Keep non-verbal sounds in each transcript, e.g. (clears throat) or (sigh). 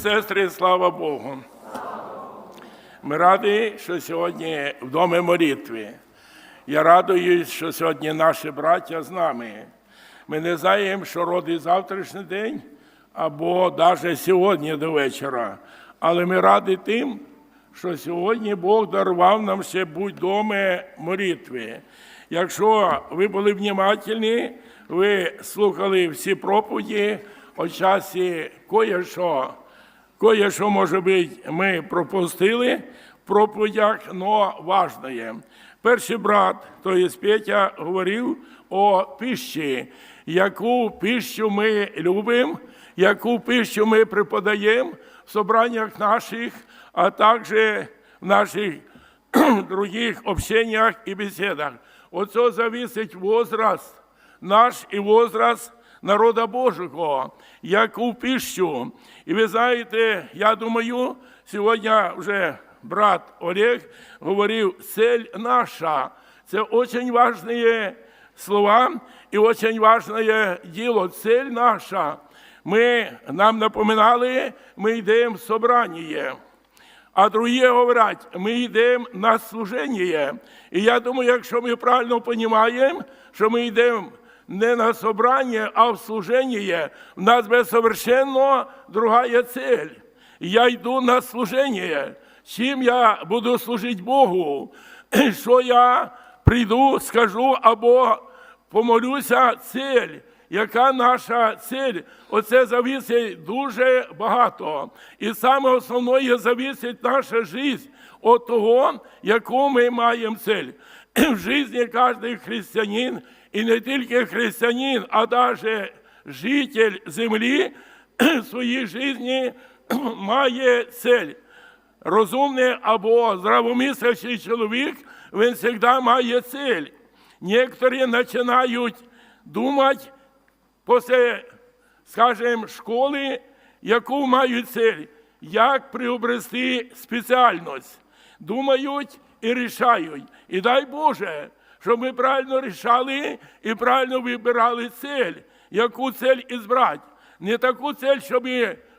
сестри, слава Богу. Ми раді, що сьогодні в домі молитви. Я радуюсь, що сьогодні наші браття з нами. Ми не знаємо, що родить завтрашній день або навіть сьогодні до вечора. Але ми раді тим, що сьогодні Бог дарував нам ще будь доми молитви. Якщо ви були внімательні, ви слухали всі проповіді, о часі кое-що, кое-що, може бути, ми пропустили в проповідях, але важливе. Перший брат, то є Петя, говорив о пищі, яку пищу ми любимо, яку пищу ми преподаємо в собраннях наших, а також в наших (clears throat) других общениях і беседах. Цього зависить возраст наш і возраст народа Божого, яку пищу. І ви знаєте, я думаю, сьогодні вже брат Олег говорив, цель наша. Це дуже важливі слова і дуже важливе діло. Цель наша. Ми нам напоминали, ми йдемо в собрання. А другі говорять, ми йдемо на служення. І я думаю, якщо ми правильно розуміємо, що ми йдемо не на собрання, а в служення, в нас буде совершенно другая цель. Я йду на служення. Чим я буду служити Богу? (clears throat) Що я прийду, скажу або помолюся цель. Яка наша цель? Оце зависить дуже багато. І саме основне зависить наша життя від того, яку ми маємо цель. (clears throat) В житті кожен християнин, і не тільки християнин, а навіть житель землі (clears throat) в своїй житті має цель. Розумний або здравомислящий чоловік, він завжди має цель. Некоторі починають думати, після, скажімо, школи, яку мають цель, як приобрести спеціальність. Думають і рішають. І дай Боже, щоб ми правильно рішали і правильно вибирали цель, яку цель ізбрати. Не таку цель, щоб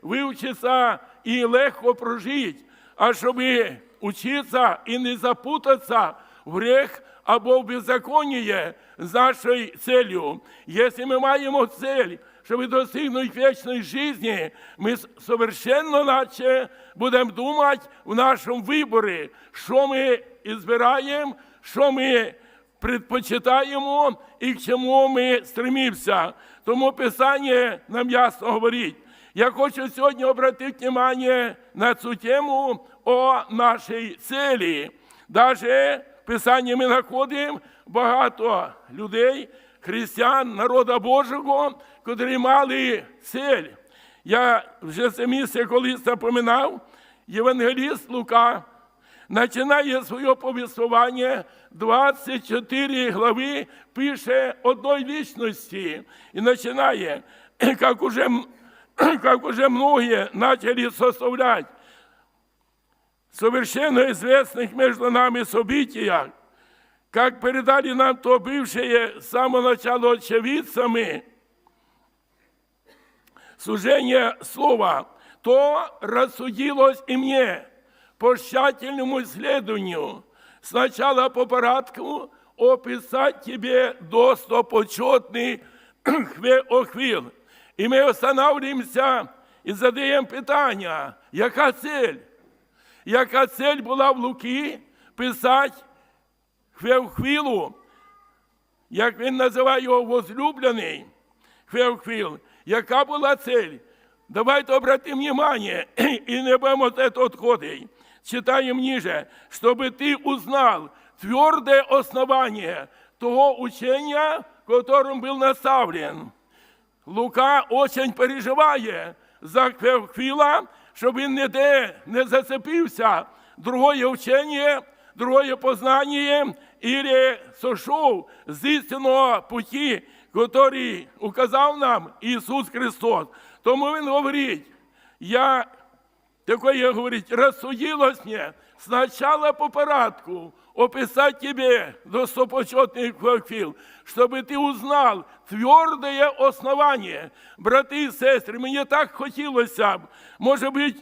вивчитися і легко прожити, а щоб учитися і не запутатися в грех або в беззаконие з нашою целью. Якщо ми маємо цель, щоб достигнути вічної житті, ми совершенно наче будемо думати в нашому виборі, що ми збираємо, що ми предпочитаємо і к чому ми стремимося. Тому Писання нам ясно говорить. Я хочу сьогодні обратити увагу на цю тему о нашій целі. Даже в Писанні ми знаходимо багато людей, християн, народа Божого, котрі мали цель. Я вже це місце колись напоминав, Євангеліст Лука починає своє повіствування 24 глави, пише одної лічності і починає, (clears throat) як уже, (clears throat) как уже многие начали составлять совершенно известных между нами событиях, как передали нам то бывшие с самого начала очевидцами служение слова, то рассудилось и мне по тщательному исследованию сначала по порядку описать тебе достопочетный охвил. И мы останавливаемся и задаем питание, яка цель? Яка цель була в Луки писати Хвевхвілу, як він називає його возлюблений Хвевхвіл, яка була цель? Давайте обратим внимание (clears throat) и не будем от этого отходить. Читаем ниже, чтобы ты узнал твердое основание того учения, которым был наставлен. Лука очень переживає за Хвила, щоб він ніде не зацепився. Другое вчення, другое познання, или сошов з істинного путі, який указав нам Ісус Христос. Тому Він говорить, я такое говорить, рассудилось мне сначала по порядку описать тебе, достопочетный Феофил, чтобы ты узнал твердое основание. Брати і сестри, мені так хотілося б, може бути,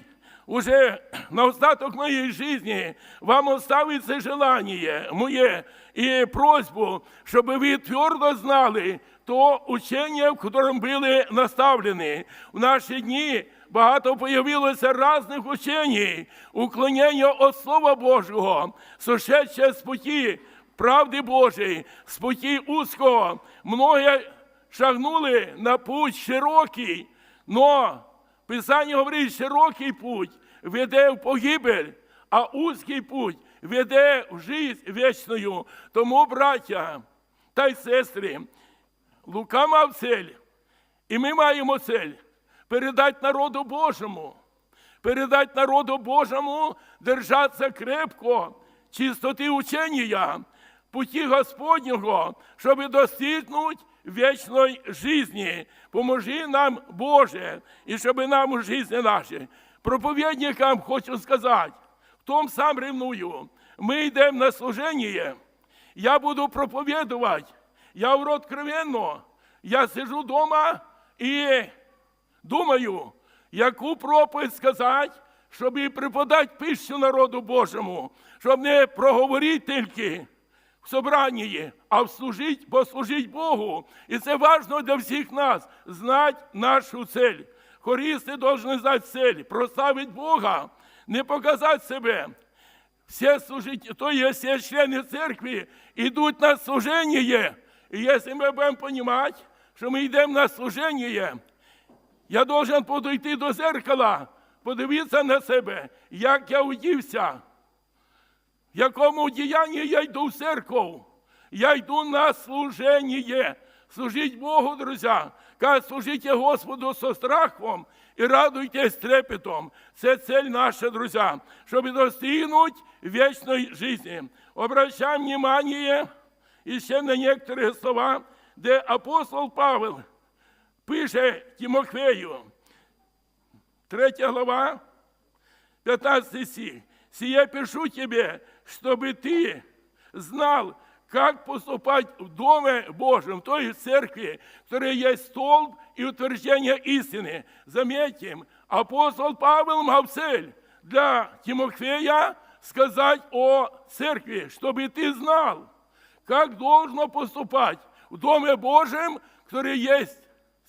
уже на остаток моей жизни вам оставить це желание моє і просьбу, щоб ви твердо знали то учення, в котором були наставлені. В наші дні багато появилося різних учень, уклонення від Слова Божого, сошедше з путі правди Божої, з путі узкого. Многі шагнули на путь широкий, но Писання говорить, широкий путь веде в погибель, а узкий путь веде в життя вічною. Тому, браття та й сестри, Лука мав цель, і ми маємо цель передати народу Божому, передати народу Божому, держатися крепко, чистоти учення, путі Господнього, щоб достигнути вічної житті. Поможи нам, Боже, і щоб нам у житті нашій. Проповідникам хочу сказати, в тому сам ревную. Ми йдемо на служення, я буду проповідувати. Я говорю откровенно, я сижу вдома і думаю, яку проповідь сказати, щоб і преподати пищу народу Божому, щоб не проговорити тільки в собранні, а служити, послужити Богу. І це важливо для всіх нас знати нашу цель. Хористи повинні знати цель, прославити Бога, не показати себе. Всі служить, то є всі члени церкви йдуть на служення. І якщо ми будемо розуміти, що ми йдемо на служення, я должен подойти до зеркала, подивитися на себе, як я одівся, в якому діянні я йду в церкву. Я йду на служення. Служіть Богу, друзі. Каже, служіть Господу со страхом і радуйтесь трепетом. Це цель наша, друзі, щоб достигнути вічної житті. Обращаем внимание еще на некоторые слова, де апостол Павел пише Тимофею, 3 глава, 15 стих. «Сие пишу тебе, чтобы ты знал, как поступать в Доме Божьем, то есть в церкви, которая есть столб и утверждение истины. Заметим, апостол Павел мав цель для Тимофея сказать о церкви, чтобы ты знал, как должно поступать в Доме Божьем, который есть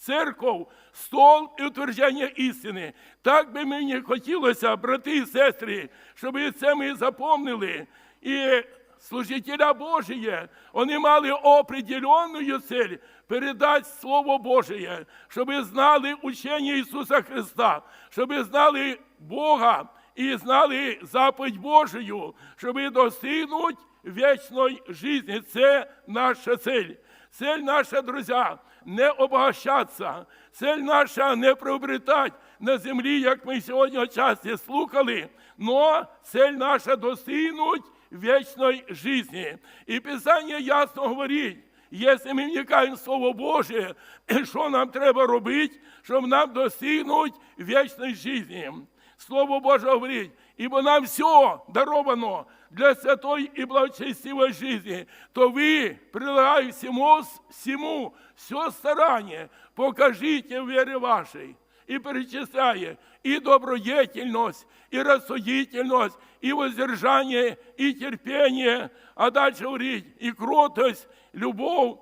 церковь, стол і утвердження істини. Так би мені хотілося, брати і сестри, щоб це ми запомнили. І служителя Божие, вони мали определенную цель передати Слово Божие, щоб знали учення Ісуса Христа, щоб знали Бога і знали заповідь Божию, щоб достигнути вічної житті. Це наша цель. Цель наша, друзья, не обогащаться. Цель наша не приобретати на землі, як ми сьогодні часто слухали, но цель наша достигнуть вічної житті. І Писання ясно говорить, якщо ми вникаємо в Слово Боже, (clears throat) що нам треба робити, щоб нам достигнути вічної житті. Слово Боже говорить, ибо нам все даровано для святой и благочестивой жизни, то вы, прилагая всему, всему все старание, покажите в вере вашей. И перечисляя и добродетельность, и рассудительность, и воздержание, и терпение, а дальше говорить, и кротость, любовь,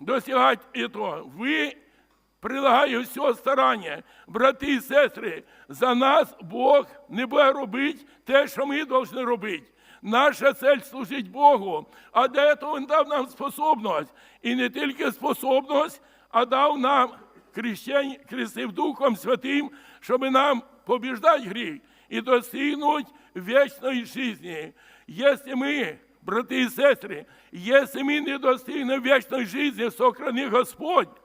достигать этого. Вы прилагаю все старання, брати і сестри, за нас Бог не буде робити те, що ми повинні робити. Наша цель служить Богу, а для этого Він дав нам способність. І не тільки способність, а дав нам крещення, крестив Духом Святим, щоб нам побіждати гріх і достигнути вічної житті. Якщо ми брати і сестри, якщо ми не достигнемо вічної житті, сохрани Господь,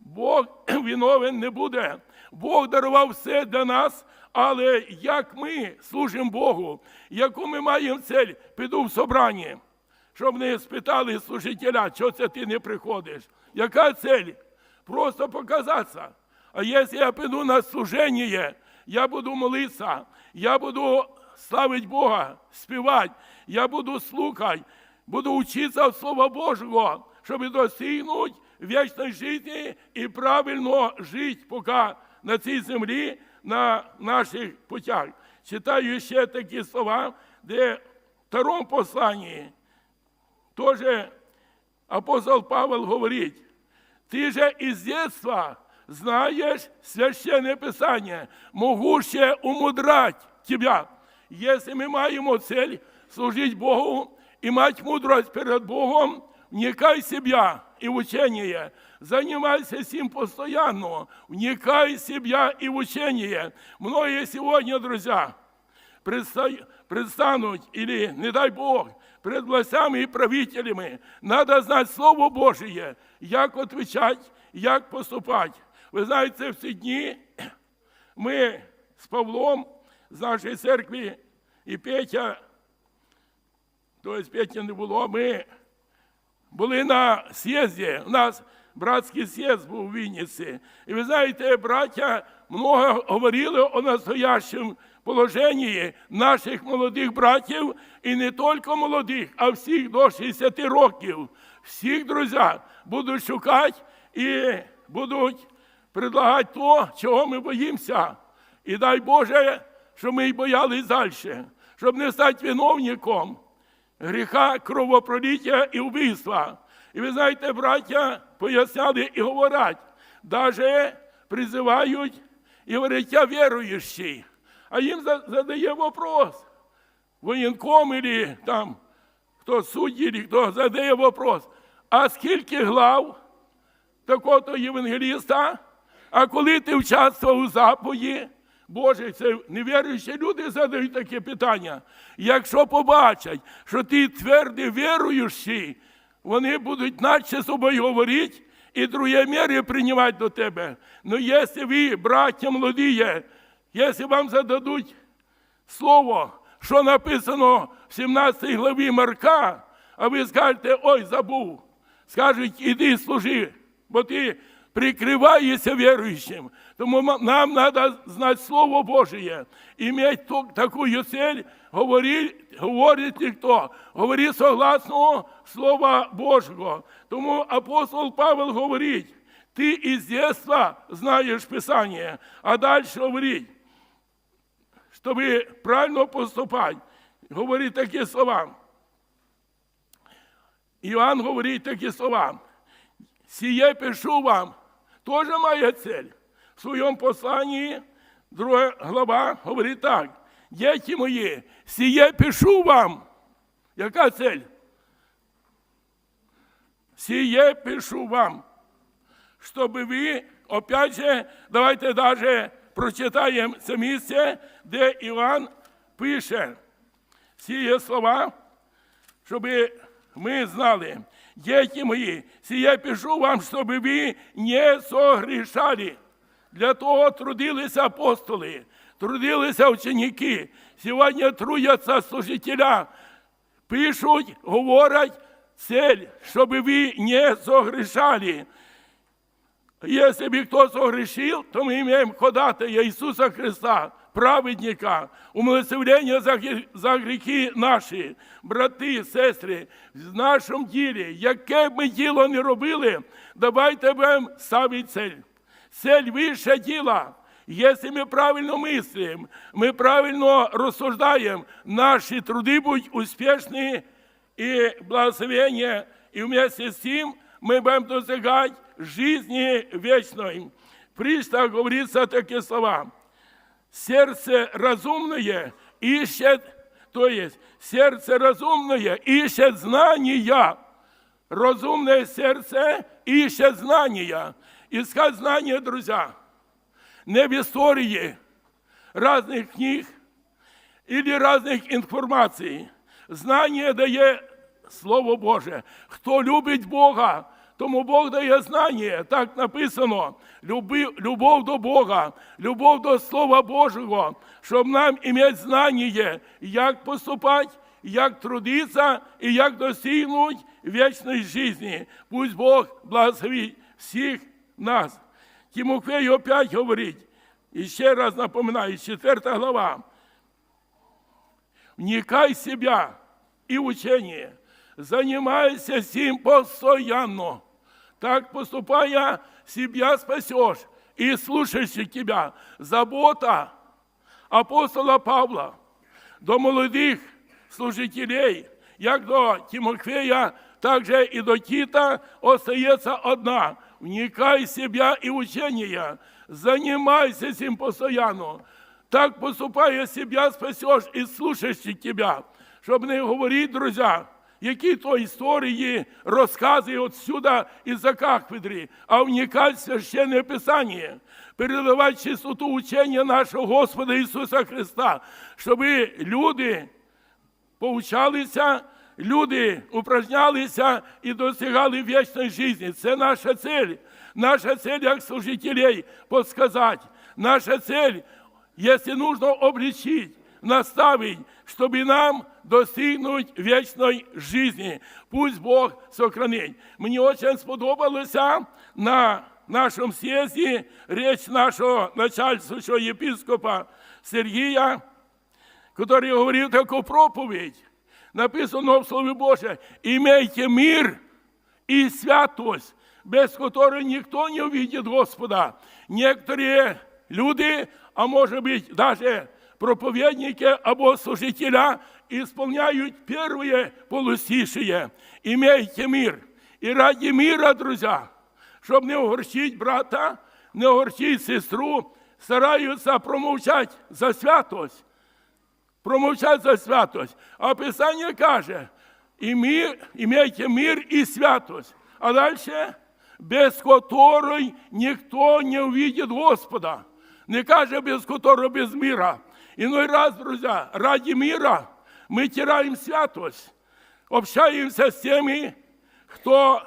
Бог (clears throat) виновен не буде. Бог дарував все для нас, але як ми служимо Богу, яку ми маємо цель, піду в собрання, щоб не спитали служителя, що це ти не приходиш. Яка цель? Просто показатися. А якщо я піду на служення, я буду молитися, я буду славити Бога, співати, я буду слухати, буду вчитися від Слова Божого, щоб достигнути вічної житті і правильно жити, поки на цій землі, на наших путях. Читаю ще такі слова, де в второму посланні теж апостол Павел говорить, ты же из детства знаешь священное Писание, могуще умудрать тебя. Если мы маємо цель служить Богу и мать мудрость перед Богом, вникай в себя и в учение, занимайся сим постоянно, вникай в себя и в учение. Многие сегодня, друзья, предста- предстануть или, не дай Бог, перед властями і правителями. Надо знати Слово Божє, як відповідати, як поступати. Ви знаєте, в ці дні ми з Павлом з нашої церкви і Петя, тобто Петя не було, ми були на з'їзді. У нас братський з'їзд був у Вінниці. І ви знаєте, браття много говорили о настоящем положенні наших молодих братів, і не тільки молодих, а всіх до 60 років. Всіх, друзі, будуть шукати і будуть предлагати то, чого ми боїмося. І дай Боже, щоб ми й боялись далі, щоб не стати виновником гріха, кровопролиття і вбивства. І ви знаєте, браття поясняли і говорять, навіть призивають і говорять, я віруючий. А їм задає вопрос. Воєнком или там, хто судді, хто задає вопрос. А скільки глав такого-то євангеліста? А коли ти участвував у заповіді, Боже, це невіруючі люди задають таке питання. Якщо побачать, що ти твердий віруючий, вони будуть наче з собою говорити і другі міри приймати до тебе. Ну, якщо ви, браття молоді, якщо вам зададуть слово, що написано в 17 главі Марка, а ви скажете, ой, забув. Скажуть, іди служи, бо ти прикриваєшся віруючим. Тому нам треба знати Слово Божє, іметь ту- таку цель, говорить, говорить ніхто, говори согласно Слова Божого. Тому апостол Павел говорить, ти із дитинства знаєш Писання, а далі говорить, щоб правильно поступати, говорить такі слова. Іоанн говорить такі слова. Сіє пишу вам, теж має цель. В своєму посланні, друга глава, говорить так. Діти мої, сіє пишу вам. Яка цель? Сіє пишу вам. Чтобы ви, опять же, давайте даже прочитаємо це місце, де Іван пише ці слова, щоб ми знали. Діти мої, сія пишу вам, щоб ви не согрішали. Для того трудилися апостоли, трудилися ученики. Сьогодні трудяться служителя, пишуть, говорять цель, щоб ви не согрішали. Если бы кто согрешил, то мы имеем ходатая Иисуса Христа, праведника, умилосердення за, за гріхи наші, брати, сестри, в нашому ділі, яке б ми діло не робили, давайте будемо ставити цель. Цель вище діла. Якщо ми правильно мислимо, ми правильно розсуждаємо, наші труди будуть успішні і благословення, і вместе з тим мы будем достигать жизни вечной. Пришта говорится такие слова. Сердце разумное ищет, то есть сердце разумное ищет знания. Разумное сердце ищет знания. Искать знания, друзья, не в истории разных книг или разных информаций. Знання дає Слово Боже. Хто любить Бога, тому Бог дає знання. Так написано. Любов до Бога, любов до Слова Божого, щоб нам іметь знання, як поступати, як трудитися і як достигнути вічної житті. Пусть Бог благословить всіх нас. Тимофей опять говорить, І ще раз напоминаю, 4 глава. Вникай в себя и учение. Занимайся сим постоянно. Так поступая, себя спасешь и слушающих тебя. Забота апостола Павла до молодих служителей, як до Тимофея, так же и до Тита остается одна. Вникай в себя и учение. Занимайся этим постоянно. Так поступая, себя спасешь и слушающих тебя. Щоб не говорити, друзі, які то історії розкази отсюда із-за кафедри, а вникать в священне Писання, передавати чистоту учення нашого Господа Ісуса Христа, щоб люди поучалися, люди упражнялися і досягали вічної житті. Це наша цель. Наша цель, як служителей, подсказать. Наша цель, если нужно, обличить, наставить, чтобы нам достигнуть вечной жизни. Пусть Бог сохранить. Мені очень сподобалося на нашому съезді річ нашого начальствуючого єпископа Сергія, который говорив таку проповідь. Написано в Слові Боже, «Имейте мир и святость, без которой никто не увидит Господа». Некоторые люди, а может быть даже проповедники або служителя, исполняют первые полустишие. «Имейте мир». И ради мира, друзья, щоб не огорчить брата, не огорчить сестру, стараються промовчати за святость промовчать за святость. А Писання каже, і мир, і святость. А далі, без которой ніхто не увидит Господа. Не каже, без которого без мира. Иной раз, друзья, ради мира мы теряем святость, общаемся с теми, кто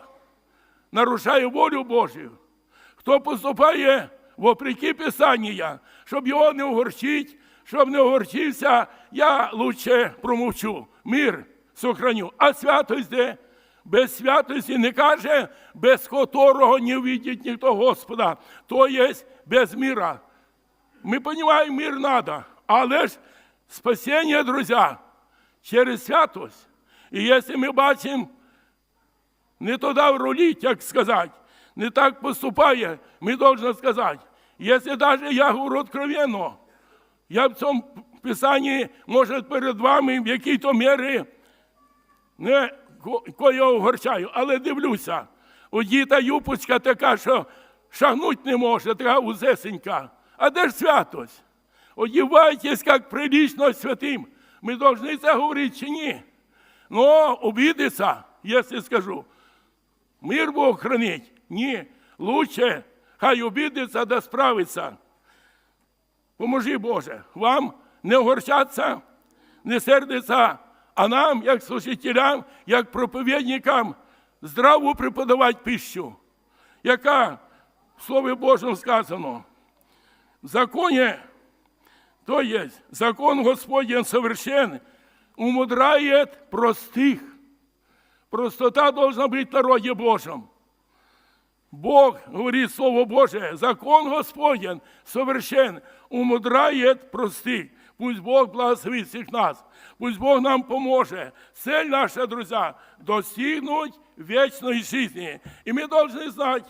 нарушає волю Божию, хто поступає вопреки Писання, щоб його не огорчить, щоб не огорчився, я лучше промовчу. Мир сохраню. А святость де? Без святості не каже, без которого не увидить ніхто Господа. То є без мира. Ми розуміємо, мир надо, але ж спасіння, друзі, через святость. І якщо ми бачимо, не туди в ролі, як сказати, не так поступає, ми повинні сказати. Якщо навіть я говорю откровенно, я в цьому писанні, може, перед вами в якій-то мірі не ко- кое огорчаю, але дивлюся. У діта юпочка така, що шагнуть не може, така узесенька. А де ж святость? Одівайтесь, як прилично святим. Ми повинні це говорити чи ні? Ну, обідеться, якщо скажу. Мир Бог хранить. Ні, лучше хай обідеться да справиться. Поможи, Боже, вам не огорчатися, не сердиться, а нам, як служителям, як проповідникам, здраву преподавати пищу, яка в Слові Божому сказано. В законі, то есть закон Господень совершен, умудряет простых. Простота должна быть в народе Божьем. Бог, говорит Слово Божие, закон Господень совершен, умудряет простых. Пусть Бог благословит всех нас. Пусть Бог нам поможет. Цель наша, друзья, достигнуть вечной жизни. И мы должны знать,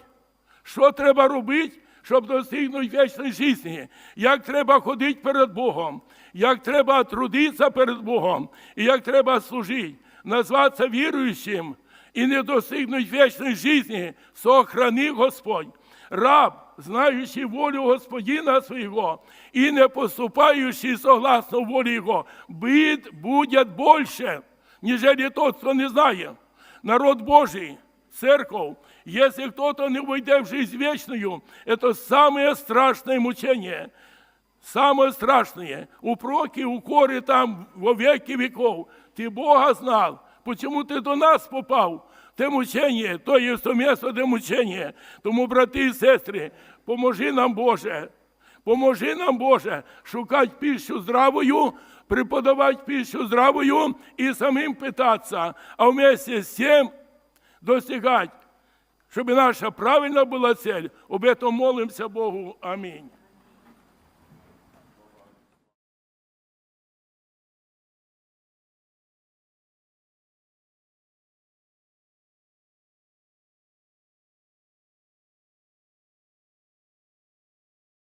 що треба робити, щоб достигнути вічної житті, як треба ходити перед Богом, як треба трудитися перед Богом, і як треба служити, назватися віруючим і не достигнуть вічної житті, сохрани Господь. Раб, знаючи волю Господина свого і не поступаючи согласно волі Його, бід буде більше, ніж тот, хто не знає. Народ Божий, церковь, если кто-то не войдет в жизнь вечную, это самое страшное мучение. Самое страшное. Упроки, укоры там во веки веков. Ты Бога знал. Почему ты до нас попав? Те мучення, то є то місце, де мучення. Тому, брати і сестри, поможи нам, Боже, Поможи нам, Боже, шукати пищу здравою, преподавати пищу здравою і самим питатися, а вместе з тем достигать, щоб наша правильна була цель. Об этом молимся Богу. Амінь.